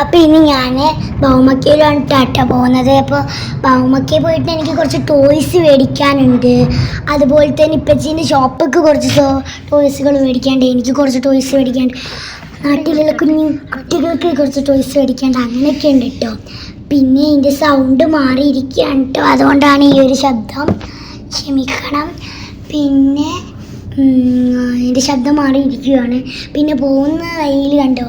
അപ്പോൾ ഇനി ഞാൻ ബഹുമക്കയിലാണ് ടാറ്റ പോകുന്നത്. അപ്പോൾ ബഹുമക്കയിൽ പോയിട്ട് എനിക്ക് കുറച്ച് ടോയ്സ് മേടിക്കാനുണ്ട്. അതുപോലെ തന്നെ ഇപ്പച്ചീന്റെ ഷോപ്പിക്ക് കുറച്ച് ടോയ്സുകൾ മേടിക്കാണ്ട് എനിക്ക് കുറച്ച് ടോയ്സ് മേടിക്കാണ്ട് നാട്ടിലുള്ള കുഞ്ഞു കുട്ടികൾക്ക് കുറച്ച് ടോയ്സ് മേടിക്കാണ്ട് അങ്ങനെയൊക്കെ ഉണ്ട് കേട്ടോ പിന്നെ ഇതിന്റെ സൗണ്ട് മാറിയിരിക്കുകയാണ് കേട്ടോ അതുകൊണ്ടാണ് ഈ ഒരു ശബ്ദം ക്ഷമിക്കണം. പിന്നെ എന്റെ ശബ്ദം മാറിയിരിക്കുകയാണ്. പിന്നെ പോകുന്ന വഴിയിൽ കണ്ടോ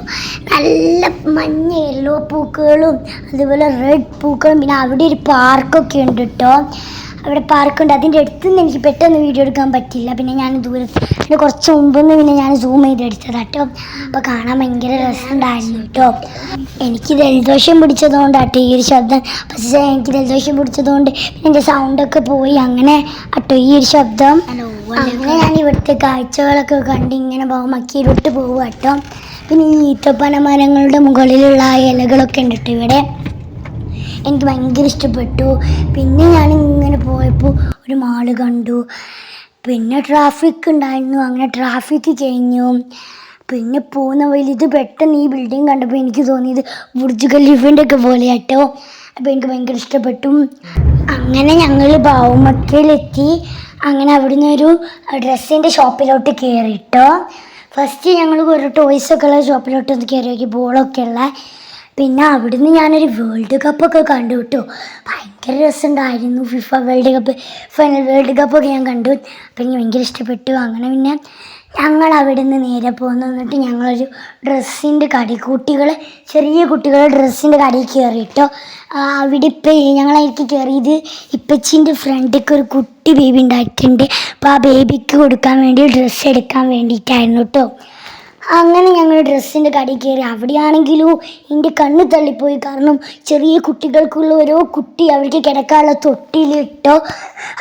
നല്ല മഞ്ഞ യെല്ലോ പൂക്കളും അതുപോലെ റെഡ് പൂക്കളും പിന്നെ അവിടെ ഒരു പാർക്കൊക്കെ ഉണ്ട് കേട്ടോ അവിടെ പാർക്കുണ്ട് അതിന്റെ അടുത്തുനിന്ന് എനിക്ക് പെട്ടെന്ന് വീഡിയോ എടുക്കാൻ പറ്റില്ല പിന്നെ ഞാൻ ദൂരെ പിന്നെ കുറച്ച് മുമ്പ് നിന്ന് പിന്നെ ഞാൻ സൂം ചെയ്ത് എടുത്തത് കേട്ടോ അപ്പോൾ കാണാൻ ഭയങ്കര രസമുണ്ടായിരുന്നു കേട്ടോ. എനിക്ക് ജലദോഷം പിടിച്ചതുകൊണ്ട് കേട്ടോ ഈ ഒരു ശബ്ദം. പക്ഷേ എനിക്ക് ജലദോഷം പിടിച്ചതുകൊണ്ട് പിന്നെ എന്റെ സൗണ്ടൊക്കെ പോയി. അങ്ങനെ കേട്ടോ ഈ ഒരു ശബ്ദം. അങ്ങനെ ഞാൻ ഇവിടുത്തെ കാഴ്ചകളൊക്കെ കണ്ട് ഇങ്ങനെ ബഹുമക്കിയിലോട്ട് പോകുക കേട്ടോ പിന്നെ ഈ ഈത്തപ്പന മരങ്ങളുടെ മുകളിലുള്ള ആ ഇലകളൊക്കെ ഉണ്ട് കേട്ടോ ഇവിടെ. എനിക്ക് ഭയങ്കര ഇഷ്ടപ്പെട്ടു. പിന്നെ ഞാൻ ഇങ്ങനെ പോയപ്പോൾ ഒരു മാൾ കണ്ടു. പിന്നെ ട്രാഫിക് ഉണ്ടായിരുന്നു. അങ്ങനെ ട്രാഫിക് കഴിഞ്ഞു. പിന്നെ പോകുന്ന വഴിയിൽ ഇത് പെട്ടെന്ന് ഈ ബിൽഡിംഗ് കണ്ടപ്പോൾ എനിക്ക് തോന്നിയത് ബുർജ് ഖലീഫിന്റെ ഒക്കെ പോലെ കേട്ടോ അപ്പോൾ എനിക്ക് ഭയങ്കര ഇഷ്ടപ്പെട്ടു. അങ്ങനെ ഞങ്ങൾ ബാവുമക്കയിലെത്തി. അങ്ങനെ അവിടുന്ന് ഒരു ഡ്രസ്സിന്റെ ഷോപ്പിലോട്ട് കയറിയിട്ടോ ഫസ്റ്റ് ഞങ്ങൾ ഒരു ടോയ്സൊക്കെ ഉള്ള ഷോപ്പിലോട്ട് ഒന്ന് കയറി നോക്കി ബോളൊക്കെ ഉള്ള. പിന്നെ അവിടുന്ന് ഞാനൊരു വേൾഡ് കപ്പൊക്കെ കണ്ടു കേട്ടോ ഭയങ്കര രസമുണ്ടായിരുന്നു FIFA world cup final world കപ്പൊക്കെ ഞാൻ കണ്ടു. അപ്പം എനിക്ക് ഭയങ്കര ഇഷ്ടപ്പെട്ടു. അങ്ങനെ പിന്നെ ഞങ്ങൾ അവിടുന്ന് നേരെ പോകുന്നു എന്നിട്ട് ഞങ്ങളൊരു ഡ്രസ്സിന്റെ കടി കുട്ടികളെ ചെറിയ കുട്ടികളെ ഡ്രസ്സിന്റെ കടയിൽ കയറി കേട്ടോ ആ, അവിടെ ഇപ്പം ഞങ്ങളതിലേക്ക് കയറിയത് ഇപ്പച്ചിന്റെ ഫ്രണ്ടിക്ക് ഒരു കുട്ടി ബേബി ഉണ്ടായിട്ടുണ്ട്. അപ്പോൾ ആ ബേബിക്ക് കൊടുക്കാൻ വേണ്ടി ഡ്രസ്സ് എടുക്കാൻ വേണ്ടിയിട്ടായിരുന്നു കേട്ടോ അങ്ങനെ ഞങ്ങൾ ഡ്രസ്സിന്റെ കടയിൽ കയറി. അവിടെയാണെങ്കിലും എന്റെ കണ്ണ് തള്ളിപ്പോയി. കാരണം ചെറിയ കുട്ടികൾക്കുള്ള ഓരോ കുട്ടി അവർക്ക് കിടക്കാനുള്ള തൊട്ടിലിട്ടോ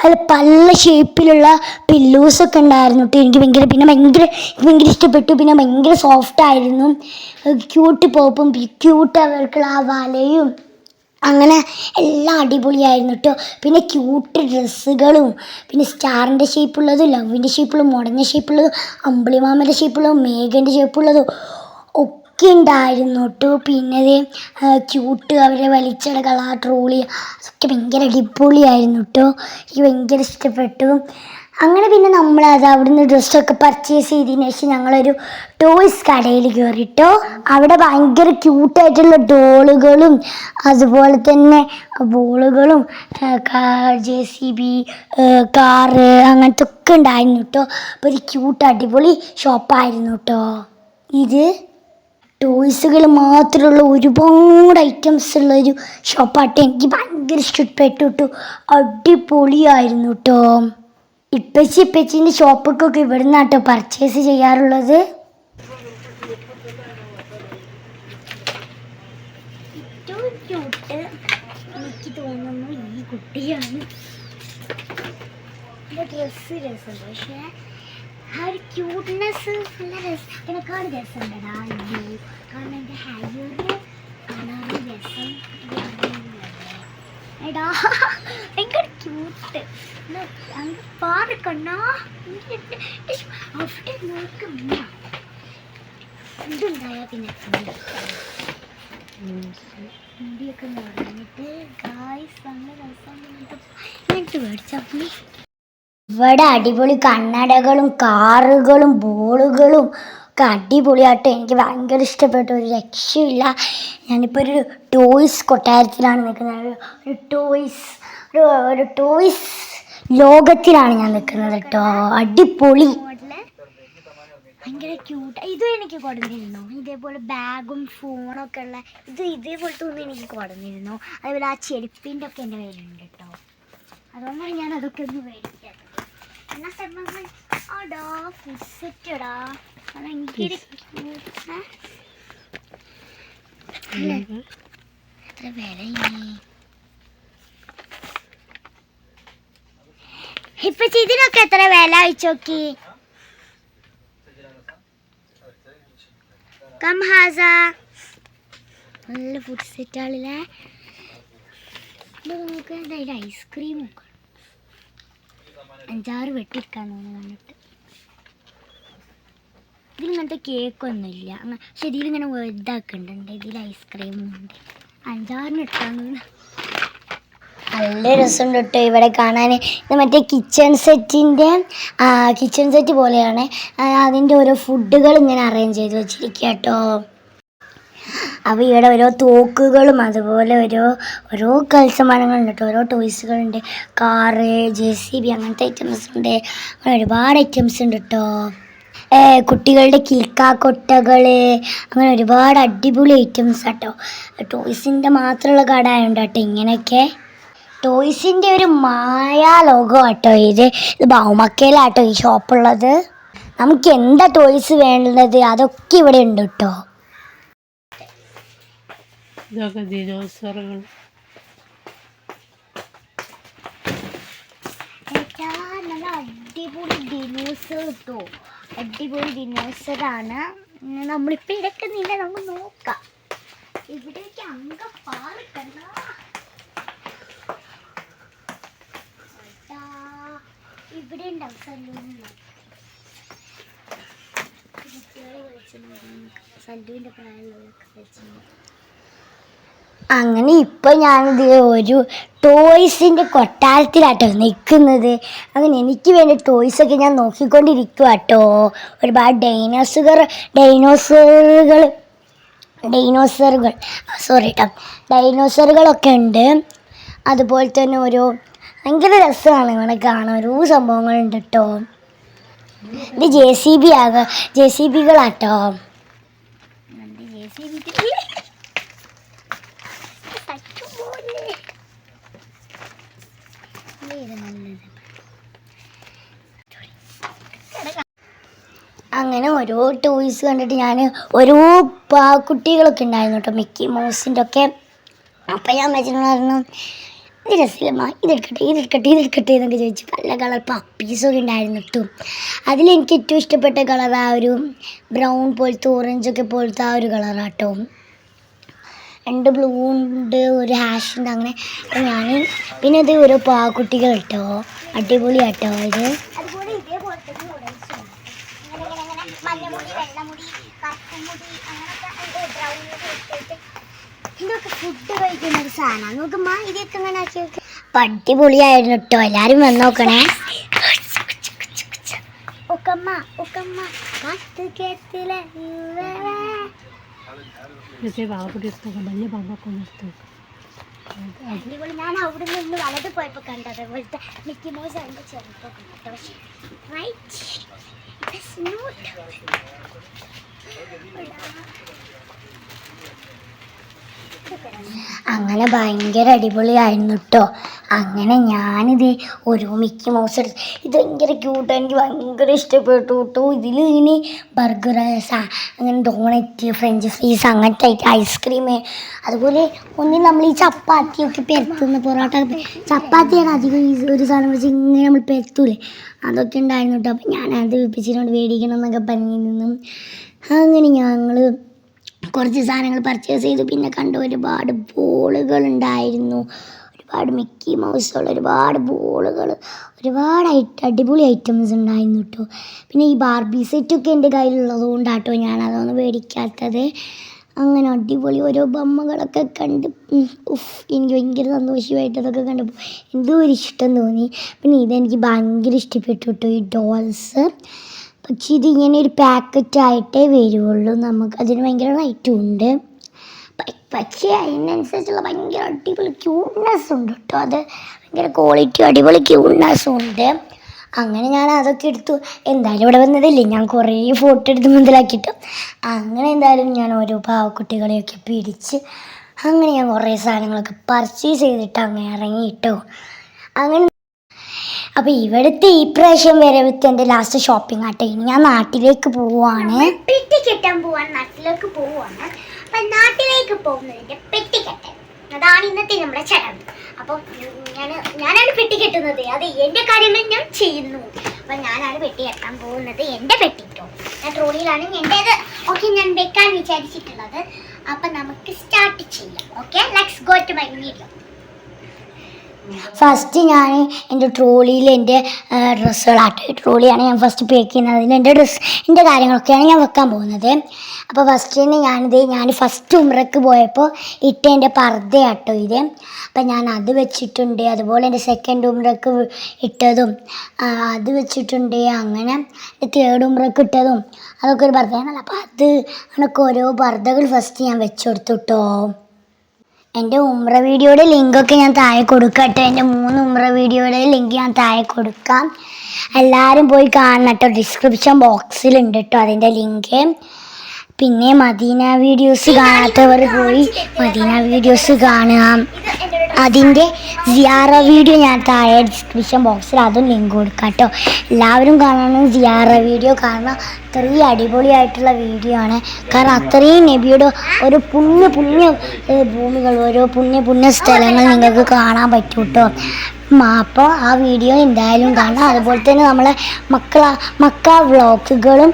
അതിൽ പല ഷേപ്പിലുള്ള പില്ലൂസൊക്കെ ഉണ്ടായിരുന്നു കേട്ടോ. എനിക്ക് ഭയങ്കര പിന്നെ ഭയങ്കര ഭയങ്കര ഇഷ്ടപ്പെട്ടു. പിന്നെ ഭയങ്കര സോഫ്റ്റ് ആയിരുന്നു. ക്യൂട്ട് പോപ്പും ക്യൂട്ട് അവർക്കുള്ള ആ വലയും അങ്ങനെ എല്ലാം അടിപൊളിയായിരുന്നു കേട്ടോ പിന്നെ ക്യൂട്ട് ഡ്രസ്സുകളും പിന്നെ സ്റ്റാറിന്റെ ഷേപ്പുള്ളതും ലവിന്റെ ഷേപ്പുള്ളതും മുടഞ്ഞ ഷേപ്പുള്ളതും അമ്പിളിമാമന്റെ ഷേപ്പുള്ളതും മേഘന്റെ ഷേപ്പുള്ളതും ഒക്കെ ഉണ്ടായിരുന്നു കേട്ടോ പിന്നെ ക്യൂട്ട് അവരെ വലിച്ചെടുക്കള ട്രോളി അതൊക്കെ ഭയങ്കര അടിപൊളിയായിരുന്നു കേട്ടോ എനിക്ക് ഭയങ്കര ഇഷ്ടപ്പെട്ടു. അങ്ങനെ പിന്നെ നമ്മൾ അത് അവിടുന്ന് ഡ്രസ്സൊക്കെ പർച്ചേസ് ചെയ്തതിന് ശേഷം ഞങ്ങളൊരു ടോയ്സ് കടയിൽ കയറിട്ടോ അവിടെ ഭയങ്കര ക്യൂട്ടായിട്ടുള്ള ഡോളുകളും അതുപോലെ തന്നെ ബോളുകളും ജെ സി ബി കാറ് അങ്ങനത്തെ ഒക്കെ ഉണ്ടായിരുന്നു കേട്ടോ. അപ്പോൾ ഒരു ക്യൂട്ട് അടിപൊളി ഷോപ്പായിരുന്നു കേട്ടോ. ഇത് ടോയ്സുകൾ മാത്രമുള്ള ഒരുപാട് ഐറ്റംസ് ഉള്ളൊരു ഷോപ്പായിട്ട് എനിക്ക് ഭയങ്കര ഇഷ്ടപ്പെട്ടു കേട്ടോ. അടിപൊളിയായിരുന്നു കേട്ടോ. ഇപ്പച്ചി ഇപ്പച്ചിന്റെ ഷോപ്പൊക്കെ ഇവിടെ നിന്നാട്ടോ പർച്ചേസ് ചെയ്യാറുള്ളത് എനിക്ക് ഈ ഡ്രസ്സ് എടാ ഭയങ്കര ക്യൂട്ട് അങ്ങ് പിന്നെ ഇവിടെ അടിപൊളി കണ്ണടകളും കാറുകളും ബോളുകളും ഒക്കെ അടിപൊളിയായിട്ട് എനിക്ക് ഭയങ്കര ഇഷ്ടപ്പെട്ട. ഒരു രക്ഷയില്ല ഞാനിപ്പോൾ ഒരു ടോയ്സ് കൊട്ടാരത്തിലാണ് നിൽക്കുന്നത്. ഒരു ടോയ്സ് ഒരു ഒരു ടോയ്സ് ലോകത്തിലാണ് ഞാൻ നിൽക്കുന്നത് കേട്ടോ. അടിപൊളി. ഭയങ്കര ക്യൂട്ട് ഇതും എനിക്ക് കൊടുന്നിരുന്നു ഇതേപോലെ ബാഗും ഫോണൊക്കെ ഉള്ള ഇത് ഇതേപോലത്തെ ഒന്നും എനിക്ക് കൊടുന്നിരുന്നു അതേപോലെ ആ ചെരുപ്പിന്റെ ഒക്കെ എന്റെ കയ്യിലുണ്ട് കേട്ടോ. അതുകൊണ്ടാണ് ഞാൻ അതൊക്കെ ഒന്ന് മേടിച്ചത്. എന്നാ സെമ്മ ആടാ ഫുഡ് സെറ്റടാ അത് ഭയങ്കര ക്യൂട്ട് എത്ര വില ഇപ്പൊ ഇതിനൊക്കെ എത്ര വില വെച്ചോക്കി കം ഹാസ നല്ല ഫുഡ് സെറ്റാളില്ലേ നമുക്ക് എന്തായാലും ഐസ്ക്രീം അഞ്ചാറ് വെട്ടിരിക്കാൻ തോന്നുന്നു വന്നിട്ട് ഇതിൽ ഇങ്ങനത്തെ കേക്കൊന്നുമില്ല പക്ഷെ ഇതിലിങ്ങനെ വലുതാക്കുന്നുണ്ട് ഇതിൽ ഐസ്ക്രീമുണ്ട് അഞ്ചാറിന് ഇട്ടാൻ നല്ല രസമുണ്ട് കേട്ടോ ഇവിടെ കാണാൻ. ഇത് മറ്റേ കിച്ചൺ സെറ്റിന്റെ കിച്ചൺ സെറ്റ് പോലെയാണ്. അതിന്റെ ഓരോ ഫുഡുകൾ ഇങ്ങനെ അറേഞ്ച് ചെയ്ത് വെച്ചിരിക്കുക കേട്ടോ. അപ്പോൾ ഇവിടെ ഓരോ തോക്കുകളും അതുപോലെ ഓരോ ഓരോ കൽസമാനങ്ങളുണ്ട് കേട്ടോ. ഓരോ ടോയ്സുകളുണ്ട് കാറ് ജെ സി ബി അങ്ങനത്തെ ഐറ്റംസ് ഉണ്ട്. അങ്ങനെ ഒരുപാട് ഐറ്റംസ് ഉണ്ട് കേട്ടോ. കുട്ടികളുടെ കിൽക്കാക്കൊട്ടകൾ അങ്ങനെ ഒരുപാട് അടിപൊളി ഐറ്റംസ് കേട്ടോ. ടോയ്സിന്റെ മാത്രമുള്ള കട ആയതുകൊണ്ട് കേട്ടോ ഇങ്ങനെയൊക്കെ. ടോയ്സിന്റെ ഒരു മായാ ലോകം കേട്ടോ ഇത്. ഇത് ബഹുമക്കയിലാട്ടോ ഈ ഷോപ്പുള്ളത്. നമുക്ക് എന്താ ടോയ്സ് വേണ്ടത്? അതൊക്കെ ഇവിടെ ഉണ്ട് കേട്ടോ ഇതൊക്കെ ദിനോസറുകൾ നല്ല അടിപൊളി ദിനോസർ കിട്ടോ അടിപൊളി ദിനോസറാണ് നമ്മളിപ്പോൾ ഇടക്കുന്നില്ല നമുക്ക് നോക്കാം. ഇവിടേക്ക് അങ്ക പാറിക്കണ്ട ഇവിടെ ഉണ്ടാവും കളിച്ചിട്ടുണ്ടാവും സല്ലുവിന്റെ പ്രായമുള്ളവരൊക്കെ അങ്ങനെ ഇപ്പൊ ഞാനിത് ഒരു ടോയ്സിന്റെ കൊട്ടാരത്തിലാട്ടോ നിൽക്കുന്നത്. അങ്ങനെ എനിക്ക് വേണ്ട ടോയ്സ് ഒക്കെ ഞാൻ നോക്കിക്കൊണ്ടിരിക്കുക കേട്ടോ ഒരുപാട് ഡൈനോസുകൾ ഡൈനോസറുകൾ ഡൈനോസറുകൾ സോറി കേട്ടോ ഡൈനോസറുകളൊക്കെ ഉണ്ട്. അതുപോലെ തന്നെ ഓരോ ഭയങ്കര രസമാണ് ഇവിടെ കാണാൻ. ഓരോ സംഭവങ്ങളുണ്ട് കേട്ടോ ഇത് ജെ സി ബി ആക. ജെ സി ബികളാട്ടോ അങ്ങനെ ഓരോ ടോയ്സ് കണ്ടിട്ട് ഞാൻ ഓരോ കുട്ടികളൊക്കെ ഉണ്ടായിരുന്നു കേട്ടോ മിക്കി മൗസിന്റെ ഒക്കെ അപ്പം ഞാൻ വെച്ചിട്ട് പറഞ്ഞു ഇത് രസമില്ലമ്മ ഇതെടുക്കട്ടെ ഇതെടുക്കട്ടെ ഇതെടുക്കട്ടെ എന്നൊക്കെ ചോദിച്ചു പല കളർ പപ്പീസൊക്കെ ഉണ്ടായിരുന്നു കേട്ടോ അതിലെനിക്ക് ഏറ്റവും ഇഷ്ടപ്പെട്ട കളർ ആ ഒരു ബ്രൗൺ പോലത്തെ ഓറഞ്ചൊക്കെ പോലത്തെ ആ ഒരു കളറാട്ടോ രണ്ട് ബ്ലൂ ഉണ്ട് ഒരു ഹാഷ് ഉണ്ട് അങ്ങനെ ഞാൻ പിന്നെ ഇത് ഓരോ പാക്കുട്ടികൾ കേട്ടോ അടിപൊളി കേട്ടോ ഇത് മഞ്ഞമുടി ഇതൊക്കെ ഫുഡ് കഴിക്കുന്ന ഒരു സാധനമാണ് നോക്കുമ്പോ ഇതൊക്കെ ഇങ്ങനെ ആക്കി നോക്കി അടിപൊളിയായിരുന്നു കേട്ടോ എല്ലാരും വന്ന് നോക്കണേ. ഒക്കമ്മ ഒക്കമ്മ കാത്തു കേത്തിലെ വലിയ പാമ്പൊക്കെ അടിപൊളി. ഞാൻ അവിടെ നിന്ന് വലത് കണ്ടത് മിക്കി മോസ് അതിന്റെ ചെറുപ്പം. കേട്ടോ റൈറ്റ് അങ്ങനെ ഭയങ്കര അടിപൊളിയായിരുന്നു കേട്ടോ അങ്ങനെ ഞാനിത് ഒരു മിക്കി മൗസ് എടുത്ത് ഇത് ഭയങ്കര ക്യൂട്ട് എനിക്ക് ഭയങ്കര ഇഷ്ടപ്പെട്ടു കേട്ടോ ഇതിൽ ഇനി ബർഗർ അങ്ങനെ ഡോണറ്റ് ഫ്രഞ്ച് ഫ്രൈസ് അങ്ങനത്തെ ഐസ്ക്രീം അതുപോലെ ഒന്നിൽ നമ്മൾ ഈ ചപ്പാത്തിയൊക്കെ പെരത്തുന്ന പൊറോട്ട ചപ്പാത്തിയാണ് അധികം ഈ ഒരു സാധനം വെച്ച് ഇങ്ങനെ നമ്മൾ പെരത്തൂലേ. അതൊക്കെ ഉണ്ടായിരുന്നു കേട്ടോ അപ്പം ഞാനത് വിപ്പിച്ചിനോട് മേടിക്കണം എന്നൊക്കെ പറഞ്ഞിരുന്നു. അങ്ങനെ ഞങ്ങൾ കുറച്ച് സാധനങ്ങൾ പർച്ചേസ് ചെയ്തു. പിന്നെ കണ്ട ഒരുപാട് ബോളുകൾ ഉണ്ടായിരുന്നു. ഒരുപാട് മിക്കി മൗസുകൾ ഒരുപാട് ബോളുകൾ ഒരുപാട് ഐറ്റ അടിപൊളി ഐറ്റംസ് ഉണ്ടായിരുന്നു കേട്ടോ പിന്നെ ഈ ബാർബി സെറ്റൊക്കെ എന്റെ കയ്യിലുള്ളത് കൊണ്ടാട്ടോ ഞാൻ അതൊന്നും മേടിക്കാത്തത്. അങ്ങനെ അടിപൊളി ഓരോ ബൊമ്മകളൊക്കെ കണ്ട് ഉഫ് എനിക്ക് ഭയങ്കര സന്തോഷമായിട്ട് അതൊക്കെ കണ്ടപ്പോൾ എന്തോ ഒരു ഇഷ്ടം തോന്നി. പിന്നെ ഇതെനിക്ക് ഭയങ്കര ഇഷ്ടപ്പെട്ടു കേട്ടോ ഈ ഡോൾസ് പക്ഷേ ഇതിങ്ങനെ ഒരു പാക്കറ്റ് ആയിട്ടേ വരുള്ളൂ നമുക്ക് അതിന് ഭയങ്കര റേറ്റും ഉണ്ട്. പക്ഷേ അതിനനുസരിച്ചുള്ള ഭയങ്കര അടിപൊളി ക്യൂട്ട്നെസ് ഉണ്ട് കേട്ടോ. അത് ഭയങ്കര ക്വാളിറ്റി അടിപൊളി ക്യൂട്ട്നെസ്സും ഉണ്ട്. അങ്ങനെ ഞാൻ അതൊക്കെ എടുത്തു. എന്തായാലും ഇവിടെ വന്നതല്ലേ? ഞാൻ കുറേ ഫോട്ടോ എടുത്ത് മുതലാക്കിയിട്ടു. അങ്ങനെ എന്തായാലും ഞാൻ ഓരോ പാവക്കുട്ടികളെയൊക്കെ പിടിച്ച് അങ്ങനെ ഞാൻ കുറേ സാധനങ്ങളൊക്കെ പർച്ചേസ് ചെയ്തിട്ട് അങ്ങനെ ഇറങ്ങി കേട്ടോ അങ്ങനെ അപ്പോൾ ഇവിടുത്തെ ഈ പ്രാവശ്യം വരവിത്തെ എന്റെ ലാസ്റ്റ് ഷോപ്പിംഗ് ആട്ടെ. ഇനി ഞാൻ നാട്ടിലേക്ക് പോവുകയാണ് പെട്ടി കെട്ടാൻ പോവാൻ നാട്ടിലേക്ക് പോവുകയാണ് അപ്പം നാട്ടിലേക്ക് പോകുന്നതിന്റെ പെട്ടി കെട്ടൽ അതാണ് ഇന്നത്തെ നമ്മുടെ ചടങ്ങ്. അപ്പം ഞാൻ ഞാനാണ് പെട്ടി കെട്ടുന്നത്. അത് എന്റെ കാര്യങ്ങൾ ഞാൻ ചെയ്യുന്നു. അപ്പം ഞാനാണ് പെട്ടി കെട്ടാൻ പോകുന്നത് എന്റെ പെട്ടി ഞാൻ ട്രോളിയിലാണ് എന്റേത്. ഓക്കെ ഞാൻ വെക്കാൻ വിചാരിച്ചിട്ടുള്ളത്. അപ്പൊ നമുക്ക് സ്റ്റാർട്ട് ചെയ്യാം. Okay let's go to my video first ഞാൻ എന്റെ ട്രോളിയിൽ എന്റെ ഡ്രസ്സുകളാട്ട് ട്രോളിയാണ് ഞാൻ ഫസ്റ്റ് പേക്ക് ചെയ്യുന്നത്. അതിൽ എന്റെ ഡ്രസ്സ് എന്റെ കാര്യങ്ങളൊക്കെയാണ് ഞാൻ വെക്കാൻ പോകുന്നത്. അപ്പോൾ ഫസ്റ്റ് തന്നെ ഞാനിത് ഞാൻ ഫസ്റ്റ് ഉമ്രക്ക് പോയപ്പോൾ ഇട്ട എന്റെ പർദ്ദയാട്ടോ ഇത്. അപ്പം ഞാൻ അത് വെച്ചിട്ടുണ്ട്. അതുപോലെ എന്റെ സെക്കൻഡ് ഉമ്രക്ക് ഇട്ടതും അത് വെച്ചിട്ടുണ്ട്. അങ്ങനെ തേർഡ് ഉമ്രക്ക് ഇട്ടതും അതൊക്കെ ഒരു പർദ്ദയാണല്ലോ. അപ്പോൾ അത് കണക്ക് ഓരോ പർദ്ദകൾ ഫസ്റ്റ് ഞാൻ വെച്ചു കൊടുത്തു കേട്ടോ എന്റെ ഉമ്ര വീഡിയോയുടെ ലിങ്കൊക്കെ ഞാൻ താഴെ കൊടുക്കട്ടെ. എന്റെ മൂന്ന് ഉമ്ര വീഡിയോയുടെ ലിങ്ക് ഞാൻ താഴെ കൊടുക്കാം. എല്ലാവരും പോയി കാണണം കേട്ടോ. ഡിസ്ക്രിപ്ഷൻ ബോക്സിലുണ്ട് കേട്ടോ അതിന്റെ ലിങ്ക്. പിന്നെ മദീന വീഡിയോസ് കാണാത്തവർ പോയി മദീന വീഡിയോസ് കാണാം. അതിന്റെ സിയാറ വീഡിയോ ഞാൻ താഴെ ഡിസ്ക്രിപ്ഷൻ ബോക്സിൽ അതും ലിങ്ക് കൊടുക്കാം കേട്ടോ. എല്ലാവരും കാണണം സിയാറ വീഡിയോ കാരണം അത്രയും അടിപൊളിയായിട്ടുള്ള വീഡിയോ ആണ്. കാരണം അത്രയും നബിയുടെ ഒരു പുണ്യ പുണ്യ ഭൂമികൾ ഓരോ പുണ്യ പുണ്യ സ്ഥലങ്ങൾ നിങ്ങൾക്ക് കാണാൻ പറ്റും കേട്ടോ. അപ്പോൾ ആ വീഡിയോ എന്തായാലും കാണാം അതുപോലെ തന്നെ നമ്മളെ മക്കള മക്ക വ്ളോഗ്സുകളും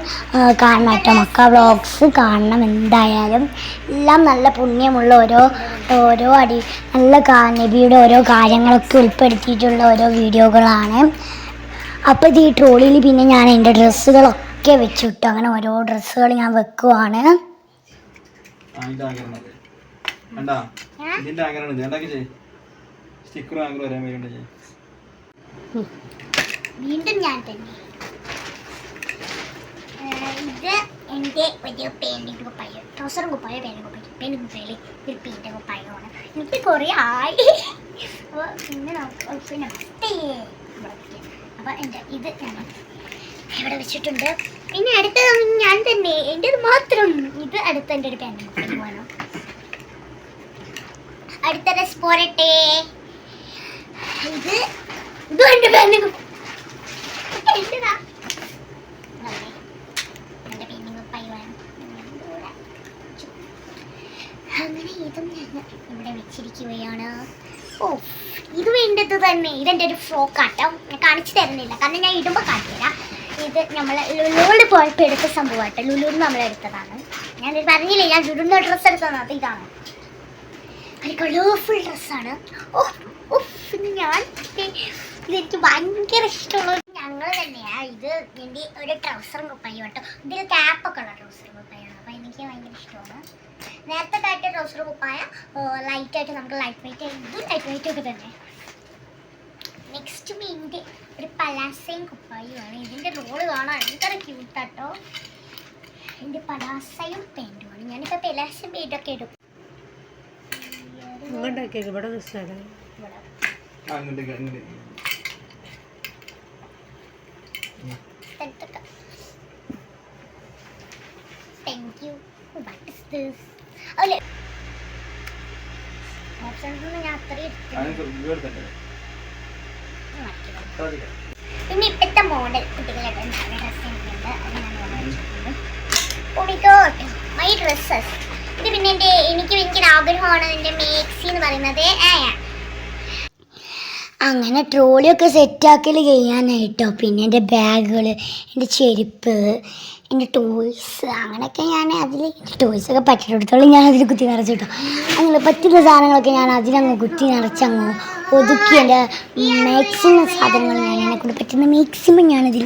കാണണം കേട്ടോ. മക്ക വ്ളോഗ്സ് കാണണം എന്തായാലും. എല്ലാം നല്ല പുണ്യമുള്ള ഓരോ ഓരോ അടി നല്ല നബിയുടെ ഓരോ കാര്യങ്ങളൊക്കെ ഉൾപ്പെടുത്തിയിട്ടുള്ള ഓരോ വീഡിയോകളാണ്. അപ്പോൾ ഇത് ഈ ട്രോളിയിൽ പിന്നെ ഞാൻ എന്റെ ഡ്രസ്സുകളൊക്കെ വെച്ചിട്ടു അങ്ങനെ ഓരോ ഡ്രസ്സുകൾ ഞാൻ വെക്കുവാണ്. ഇതിന്റെ ആഗ്രഹമാണ്? ഇതിന്റെ ആഗ്രഹമാണ്? വീണ്ടും ഞാൻ തന്നെ. എന്റെ ആയി. പിന്നെ നമുക്ക് ഞാൻ ഇവിടെ വെച്ചിട്ടുണ്ട്. പിന്നെ അടുത്തത് ഞാൻ തന്നെ എന്റെത് മാത്രം. ഇത് അടുത്ത എന്റെ ഒരു പേനും കുപ്പായമാണ്. അടുത്തത് പോരട്ടെ ഇത് ഇതും എന്റെ പേനും എന്റേതാ. എന്റെ പെയിന്റിംഗ് പയ്യാണ് അങ്ങനെ ഇതും ഞാൻ ഇവിടെ വെച്ചിരിക്കുകയാണ്. ഓ ഇത് വേണ്ടത് തന്നെ. ഇതെന്റെ ഒരു ഫ്രോക്ക് ആട്ടോ. ഞാൻ കാണിച്ചു തരുന്നില്ല. കാരണം ഞാൻ ഇടുമ്പോൾ കാട്ടിത്തരാം ഇത് നമ്മൾ ലുലുവിൽ പോയപ്പോൾ എടുത്ത സംഭവമായിട്ട് ലുലുവിൽ നമ്മൾ എടുത്തതാണ്. ഞാൻ പറഞ്ഞില്ലേ ഞാൻ ലുലുവിന്റെ ഡ്രസ്സ് എടുത്തതാണ്. അത് ഇതാണ്. ഒരു കളർഫുൾ ഡ്രസ്സാണ് ഓ ഇത് ഞാൻ ഇതെനിക്ക് ഭയങ്കര ഇഷ്ടമുള്ള ഞങ്ങൾ തന്നെയാ. ഇത് എന്റെ ഒരു ട്രൗസറും കുപ്പായി കേട്ടോ. ഇതിൽ ക്യാപ്പൊക്കെ ഉള്ള ട്രൗസറും കുപ്പായാണ്. അപ്പോൾ എനിക്ക് ഭയങ്കര ഇഷ്ടമാണ്. നേരത്തെ കാട്ടിയ ട്രൗസർ കുപ്പായ ലൈറ്റായിട്ട് നമുക്ക് ലൈറ്റ് വെയിറ്റ് ഇത് ലൈറ്റ് വെയിറ്റ് ഒക്കെ തന്നെ. നെക്സ്റ്റ് മീന്റെ ഒരു പലാസയും കുപ്പായുമാണ് ഇതിന്റെ റോൾ കാണാൻ ഭയങ്കര ക്യൂട്ടാട്ടോ എന്റെ പലാസയും പെന്റുമാണ് ഞാനിപ്പോൾ പലാസയും പെയിന്റൊക്കെ ഇങ്ങോട്ടേക്ക് ഇവിടെ അങ്ങോട്ട്. എടുത്തേക്കാം thank you what is this അല്ലേ ഓപ്ഷൻസ് ഒന്നും ഞാൻ അത്രയും അതിന് എടുത്തില്ല കുറച്ച് ഇവിടെ തന്നെ. മാറ്റിയതാണ്. അത്ര പിന്നെ ഇപ്പോഴത്തെ മോഡൽ ഡ്രസ്സ് എനിക്കുണ്ട് അത് മൈ ഡ്രസ്സസ് ഇത് പിന്നെ എന്റെ എനിക്ക് ഭയങ്കര ആഗ്രഹമാണ് എന്റെ മേക്സി എന്ന് പറയുന്നത്. ഏ അങ്ങനെ ട്രോളിയൊക്കെ സെറ്റാക്കൽ ചെയ്യാനായിട്ടോ. പിന്നെ എന്റെ ബാഗുകൾ എന്റെ ചെരുപ്പ് എന്റെ ടോയ്സ് അങ്ങനെയൊക്കെ ഞാൻ അതിൽ ടോയ്സൊക്കെ പറ്റിയിടത്തോളം ഞാൻ അതിൽ കുത്തി നിറച്ചു കേട്ടോ അങ്ങനെ പറ്റുന്ന സാധനങ്ങളൊക്കെ ഞാൻ അതിലങ്ങ് കുത്തി നിറച്ചങ്ങ് ഒതുക്കി എന്റെ മാക്സിമം സാധനങ്ങൾ ഞാൻ എന്നെക്കൊണ്ട് പറ്റുന്ന മാക്സിമം ഞാനതിൽ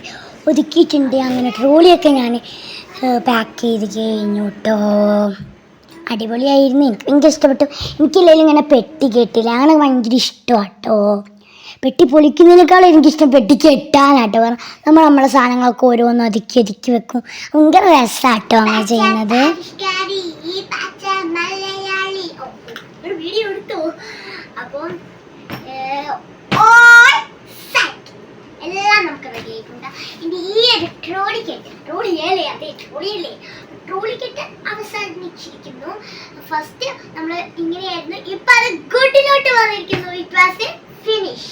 ഒതുക്കിയിട്ടുണ്ട്. അങ്ങനെ ട്രോളിയൊക്കെ ഞാൻ പാക്ക് ചെയ്ത് കഴിഞ്ഞു കേട്ടോ അടിപൊളിയായിരുന്നു. എനിക്ക് ഭയങ്കര ഇഷ്ടപ്പെട്ടു. എനിക്കില്ലെങ്കിലും ഇങ്ങനെ പെട്ടി കേട്ടില്ല. അങ്ങനെ ഭയങ്കര ഇഷ്ടമാണ് കേട്ടോ പെട്ടി പൊളിക്കുന്നതിനേക്കാളും എനിക്കിഷ്ടം പെട്ടി കെട്ടാനാട്ടോ കാരണം നമ്മൾ നമ്മുടെ സാധനങ്ങളൊക്കെ ഓരോന്നും ഒതുക്കി ഒതുക്കി വെക്കും. ഭയങ്കര രസമാട്ടോ അങ്ങനെ ചെയ്യുന്നത്. വീഡിയോ എല്ലാം നമുക്ക് ഇനി ഈ ഫസ്റ്റ് നമ്മൾ ഇങ്ങനെയായിരുന്നു. ഇപ്പൊ അത് ഗുഡിലോട്ട് വന്നിരിക്കുന്നു. ഇറ്റ് വാസ് എ ഫിനിഷ്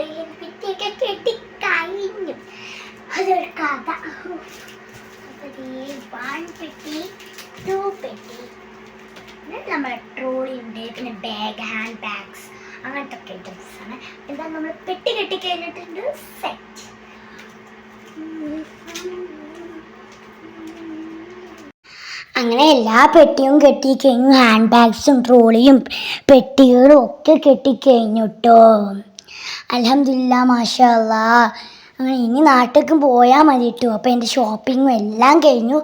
ഈ പെട്ടിയൊക്കെ കെട്ടി കഴിഞ്ഞു അതൊരു കഥ. വൺ പെട്ടി ടു പെട്ടി പിന്നെ നമ്മളെ ട്രോളി ഉണ്ട് പിന്നെ ബാഗ് ഹാൻഡ് ബാഗ്സ് അങ്ങനത്തെ ഒക്കെ ഐറ്റംസ് ആണ്. എന്താ നമ്മൾ പെട്ടി കെട്ടി കഴിഞ്ഞിട്ടുണ്ട് സെറ്റ് അങ്ങനെ എല്ലാ പെട്ടിയും കെട്ടിക്കഴിഞ്ഞു. ഹാൻഡ് ബാഗ്സും ട്രോളിയും പെട്ടികളും ഒക്കെ കെട്ടിക്കഴിഞ്ഞു കേട്ടോ അലഹമില്ല മാഷല്ല അങ്ങനെ ഇനി നാട്ടിലേക്ക് പോയാൽ മതി അപ്പോൾ എന്റെ ഷോപ്പിങ്ങും എല്ലാം കഴിഞ്ഞു.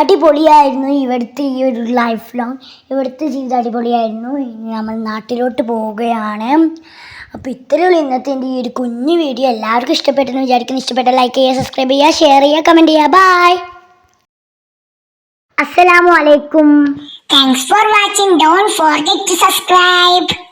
അടിപൊളിയായിരുന്നു ഇവിടുത്തെ ഈ ഒരു ലൈഫ് ലോങ് ഇവിടുത്തെ ജീവിതം അടിപൊളിയായിരുന്നു. ഇനി നമ്മൾ നാട്ടിലോട്ട് പോവുകയാണ്. അപ്പോൾ ഇത്രയേ ഉള്ളൂ ഇന്നത്തെ എന്റെ ഈ ഒരു കുഞ്ഞു വീഡിയോ എല്ലാവർക്കും ഇഷ്ടപ്പെട്ടെന്ന് വിചാരിക്കുന്നു. ഇഷ്ടപ്പെട്ട ലൈക്ക് ചെയ്യുക സബ്സ്ക്രൈബ് ചെയ്യുക ഷെയർ ചെയ്യുക കമന്റ് ചെയ്യുക. Bye Assalamu alaikum. Thanks for watching. Don't forget to subscribe.